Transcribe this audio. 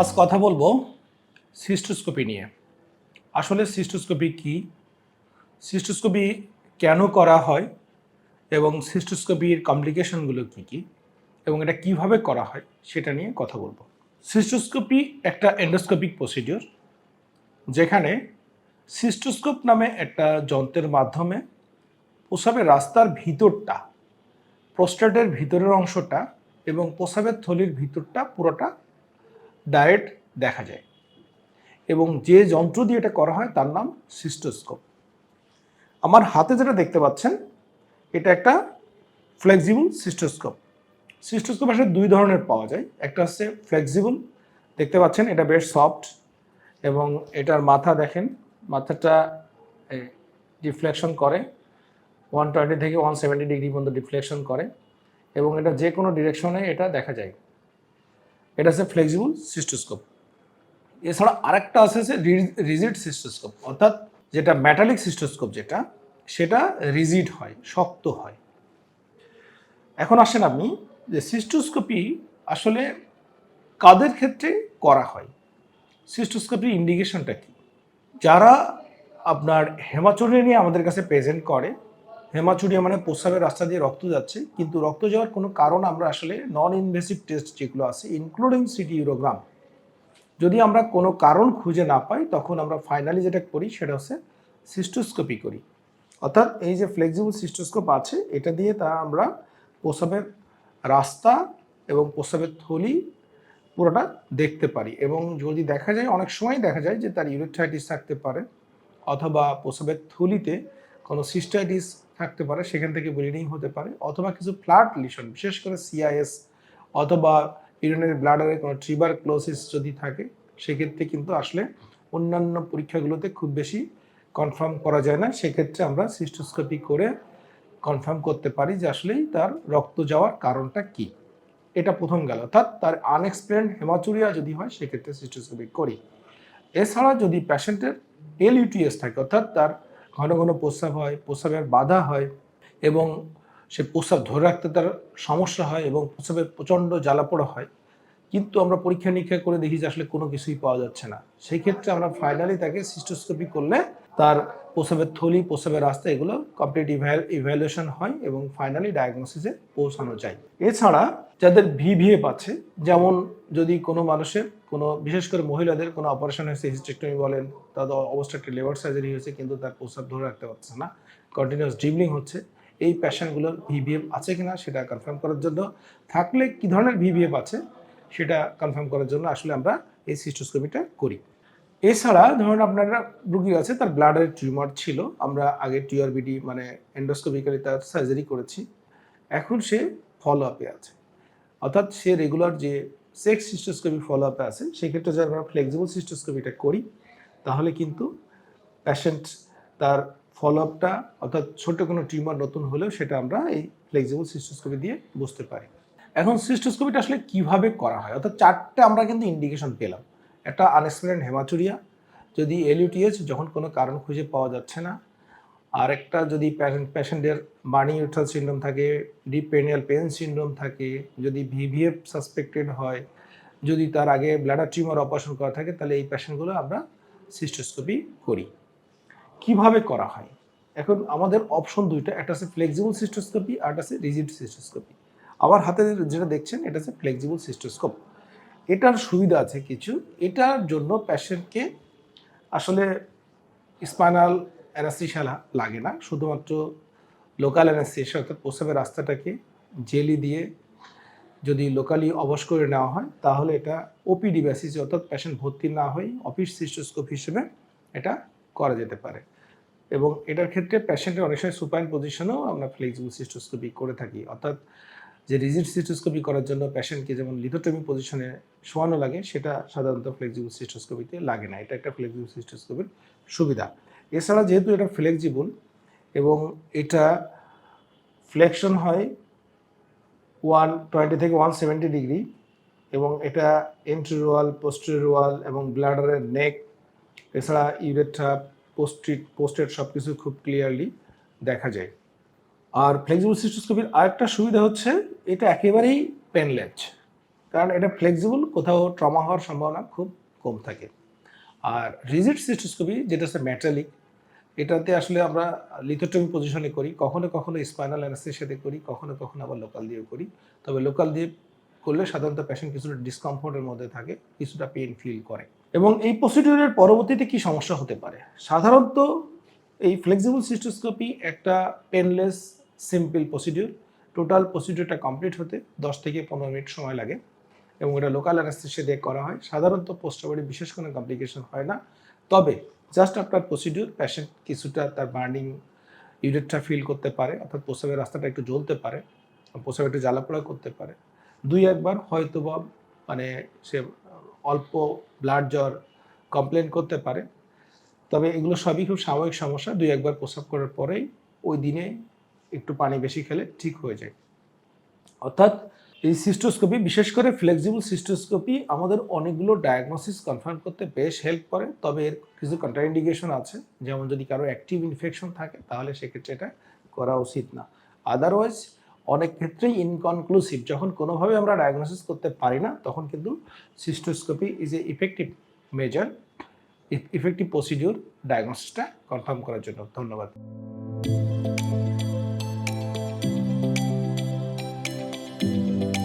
আজ কথা বলব সিস্টোস্কোপি নিয়ে। আসলে সিস্টোস্কোপি কি? সিস্টোস্কোপি কেন করা হয় এবং সিস্টোস্কোপির কমপ্লিকেশনগুলো কী কী এবং এটা কীভাবে করা হয় সেটা নিয়ে কথা বলব। সিস্টোস্কোপি একটা এন্ডোস্কোপিক প্রসিডিওর যেখানে সিস্টোস্কোপ নামে একটা যন্ত্রের মাধ্যমে প্রসাবের রাস্তার ভিতরটা প্রস্টেটের ভিতরের অংশটা এবং প্রসাবের থলির ভিতরটা পুরোটা ডায়েট দেখা যায়। এবং যে যন্ত্র দিয়ে এটা করা হয়, তার নাম সিস্টোস্কোপ। আমার হাতে যেটা দেখতে পাচ্ছেন, এটা একটা ফ্লেক্সিবল সিস্টোস্কোপ। সিস্টোস্কোপ আসলে দুই ধরনের পাওয়া যায়। একটা হচ্ছে ফ্লেক্সিবল, দেখতে পাচ্ছেন, এটা বেশ সফট এবং এটার মাথা দেখেন, মাথাটা ডিফ্লেকশন করে। ওয়ান টোয়েন্টি থেকে ওয়ান সেভেন্টি ডিগ্রি পর্যন্ত ডিফ্লেকশন করে এবং এটা যে কোনো ডিরেকশনে এটা দেখা যায়। এটা হচ্ছে ফ্লেক্সিবল সিস্টোস্কোপ এছাড়া আরেকটা আছে যে রিজিড সিস্টোস্কোপ অর্থাৎ যেটা মেটালিক সিস্টোস্কোপ যেটা, সেটা রিজিড হয়, শক্ত হয়। এখন আসেন আপনি যে সিস্টোস্কোপি আসলে কাদের ক্ষেত্রে করা হয়? সিস্টোস্কোপির ইন্ডিকেশনটা কি? যারা আপনার হেমাচুরি নিয়ে আমাদের কাছে প্রেজেন্ট করে হেমাচুরিয়া মানে প্রস্রাবের রাস্তা দিয়ে রক্ত যাচ্ছে, কিন্তু রক্ত যাওয়ার কোনো কারণ আমরা আসলে নন ইনভেসিভ টেস্ট যেগুলো আছে ইনক্লুডিং সিটি ইউরোগ্রাম যদি আমরা কোনো কারণ খুঁজে না পাই, তখন আমরা ফাইনালি যেটা করি সেটা হচ্ছে সিস্টোস্কোপি করি। অর্থাৎ এই যে ফ্লেক্সিবল সিস্টোস্কোপ আছে, এটা দিয়ে তা আমরা প্রস্রাবের রাস্তা এবং প্রস্রাবের থলি পুরোটা দেখতে পারি এবং যদি দেখা যায়, অনেক সময় দেখা যায় যে তার ইউরেথাইটিস থাকতে পারে, অথবা প্রস্রাবের থলিতে কোনো সিস্টাইটিস থাকতে পারে, সেখান থেকে ব্লিডিং হতে পারে, অথবা কিছু ফ্লাড লিশন, বিশেষ করে সিআইএস অথবা ইউরিনারি ব্লাডারে কোনো ট্রিবার ক্লোসিস যদি থাকে, সেক্ষেত্রে কিন্তু আসলে অন্যান্য পরীক্ষাগুলোতে খুব বেশি কনফার্ম করা যায় না। সেক্ষেত্রে আমরা সিস্টোস্কোপি করে কনফার্ম করতে পারি যে আসলেই তার রক্ত যাওয়ার কারণটা কি। এটা প্রথম গেল। অর্থাৎ তার আনএক্সপ্লেন হেমাচুরিয়া যদি হয়, সেক্ষেত্রে সিস্টোস্কোপি করি। এছাড়া যদি প্যাশেন্টের এলইউটিএস থাকে, অর্থাৎ তার ঘন ঘন প্রস্রাব হয়, প্রস্রাবের বাধা হয় এবং সে প্রস্রাব ধরে রাখতে তার সমস্যা হয় এবং প্রস্রাবের প্রচণ্ড জ্বালাপোড়া হয়। কিন্তু আমরা পরীক্ষা নিরীক্ষা করে দেখি যে আসলে কোনো কিছুই পাওয়া যাচ্ছে না। সেই ক্ষেত্রে আমরা ফাইনালি তাকে সিস্টোস্কোপি করলে তার প্রসবের থলি, প্রসবের রাস্তা এগুলো কমপ্লিট ইভ্যালুয়েশন হয় এবং ফাইনালি ডায়াগনোসিসে পৌঁছানো যায়। এছাড়া যাদের ভিভিএফ আছে, যেমন যদি কোনো মানুষের কোনো, বিশেষ করে মহিলাদের কোনো অপারেশন হয়েছে হিস্টেক্টমি বলেন, তাদের অবস্থা একটা লেবার সার্জারি হয়েছে, কিন্তু তার প্রস্রাব ধরে রাখতে পারছে না কন্টিনিউয়াস ড্রিবলিং হচ্ছে, এই প্যাশনগুলোর ভিভিএফ আছে কিনা সেটা কনফার্ম করার জন্য। থাকলে কী ধরনের ভিভিএফ আছে? সেটা কনফার্ম করার জন্য আসলে আমরা এই সিস্টোস্কোপিটা করি। এছাড়া ধরুন আপনার রুগী আছে, তার ব্লাডের টিউমার ছিল। আমরা আগে টিআরবিডি মানে এন্ডোস্কোপিক্যালি তার সার্জারি করেছি। এখন সে ফলো আপে আছে। অর্থাৎ সে রেগুলার যে সেক্স সিস্টোস্কোপি ফলো আপে আছে, সেক্ষেত্রে যদি আমরা ফ্লেক্সিবল সিস্টোস্কোপিটা করি, তাহলে কিন্তু প্যাশেন্ট তার ফলো আপটা অর্থাৎ ছোট কোনো টিউমার নতুন হলেও সেটা আমরা এই ফ্লেক্সিবল সিস্টোস্কোপি দিয়ে বুঝতে পারি। এখন সিস্টোস্কোপিটা আসলে কীভাবে করা হয়? অর্থাৎ চারটে আমরা কিন্তু ইন্ডিকেশন পেলাম। একটা আনএক্সপ্লেন হেমাচুরিয়া যদি এলইউটিএস যখন কোনো কারণ খুঁজে পাওয়া যাচ্ছে না, আর একটা যদি প্যাশেন্টের বার্নিং ইউথাল সিন্ড্রোম থাকে ডিপ পেনিয়াল পেন সিন্ড্রোম থাকে, যদি ভিভিএফ সাসপেক্টেড হয়, যদি তার আগে ব্লাডার টিউমার অপারেশন করা থাকে, তাহলে এই পেশেন্টগুলো আমরা সিস্টোস্কোপি করি। কীভাবে করা হয়? এখন আমাদের অপশন দুইটা, একটা আছে ফ্লেক্সিবল সিস্টোস্কোপি আর একটা আছে রিজিড সিস্টোস্কোপি আমার হাতে যেটা দেখছেন, এটা হচ্ছে ফ্লেক্সিবল সিস্টোস্কোপ এটার সুবিধা আছে কিছু। এটার জন্য প্যাশেন্টকে আসলে স্পাইনাল অ্যানাস্থিসিয়া লাগে না। শুধুমাত্র লোকাল অ্যানাস্থিসিয়া অর্থাৎ প্রস্রাবের রাস্তাটাকে জেলি দিয়ে যদি লোকালি অবশ করে নেওয়া হয়, তাহলে এটা ওপিডি বেসিসে অর্থাৎ পেশেন্ট ভর্তি না হয়ে অফিস সিস্টোস্কোপ হিসেবে এটা করা যেতে পারে। এবং এটার ক্ষেত্রে প্যাশেন্টের অনেক সময় সুপাইন পজিশনেও আমরা ফ্লেক্সিবল সিস্টোস্কোপি করে থাকি। অর্থাৎ যে রিজিড সিস্টোস্কোপি করার জন্য প্যাশেন্টকে যেমন লিথোটমি পজিশনে শোয়ানো লাগে, সেটা সাধারণত ফ্লেক্সিবল সিস্টোস্কোপিতে লাগে না। এটা একটা ফ্লেক্সিবল সিস্টোস্কোপির সুবিধা। এছাড়া যেহেতু এটা ফ্লেক্সিবল এবং এটা ফ্লেকশন হয় ওয়ান টোয়েন্টি থেকে ওয়ান সেভেন্টি ডিগ্রি এবং এটা এন্ট্রিরোয়াল পোস্টেরিওয়াল এবং ব্লাডারের নেক এছাড়া ইউরেথ্রা পোস্ট্রিট পোস্টেড সব কিছু খুব ক্লিয়ারলি দেখা যায়। আর ফ্লেক্সিবল সিস্টোস্কোপির আরেকটা সুবিধা হচ্ছে, এটা একেবারেই পেনলেস কারণ এটা ফ্লেক্সিবল কোথাও ট্রমা হওয়ার সম্ভাবনা খুব কম থাকে। আর রিজিড সিস্টোস্কোপি যেটা হচ্ছে ম্যাটালিক এটাতে আসলে আমরা লিথোটমি পজিশনে করি, কখনো কখনো স্পাইনাল অ্যানাস্থেশিয়াতে করি, কখনো কখনো আবার লোকাল দিয়েও করি। তবে লোকাল দিয়ে করলে সাধারণত পেশেন্ট কিছুটা ডিসকমফোর্টের মধ্যে থাকে, কিছুটা পেন ফিল করে। এবং এই প্রসিডিউরের পরবর্তীতে কি সমস্যা হতে পারে? সাধারণত এই ফ্লেক্সিবল সিস্টোস্কোপি একটা পেনলেস সিম্পল প্রসিডিউর। টোটাল প্রসিডিউরটা কমপ্লিট হতে দশ থেকে পনেরো মিনিট সময় লাগে এবং এটা লোকাল অ্যানাস্থেশিয়া দিয়ে করা হয়। সাধারণত পোস্টবাড়ি বিশেষ কোনো কমপ্লিকেশন হয় না। তবে জাস্ট আফটার প্রসিডিউর প্যাশেন্ট কিছুটা তার বার্নিং ইউরেটটা ফিল করতে পারে, অর্থাৎ প্রস্রাবের রাস্তাটা একটু জ্বলতে পারে, প্রস্রাব একটু জ্বালাপোড়া করতে পারে। দুই, একবার হয়তো বা মানে সে অল্প ব্লাড জ্বর কমপ্লেন করতে পারে। তবে এগুলো সবই খুব স্বাভাবিক সমস্যা। দুই, একবার প্রস্রাব করার পরেই ওই দিনে একটু পানি বেশি খেলে ঠিক হয়ে যায়। অর্থাৎ এই সিস্টোস্কোপি, বিশেষ করে ফ্লেক্সিবল সিস্টোস্কোপি আমাদের অনেকগুলো ডায়াগনোসিস কনফার্ম করতে বেশ হেল্প করে। তবে এর কিছু কন্ট্রাইন্ডিকেশন আছে। যেমন যদি কারও অ্যাক্টিভ ইনফেকশন থাকে, তাহলে সেক্ষেত্রে এটা করা উচিত না। আদারওয়াইজ অনেক ক্ষেত্রেই ইনকনক্লুসিভ যখন কোনোভাবে আমরা ডায়াগনোসিস করতে পারি না, তখন কিন্তু cystoscopy is a effective measure effective procedure ডায়াগনোসিসটা confirm করার জন্য। ধন্যবাদ।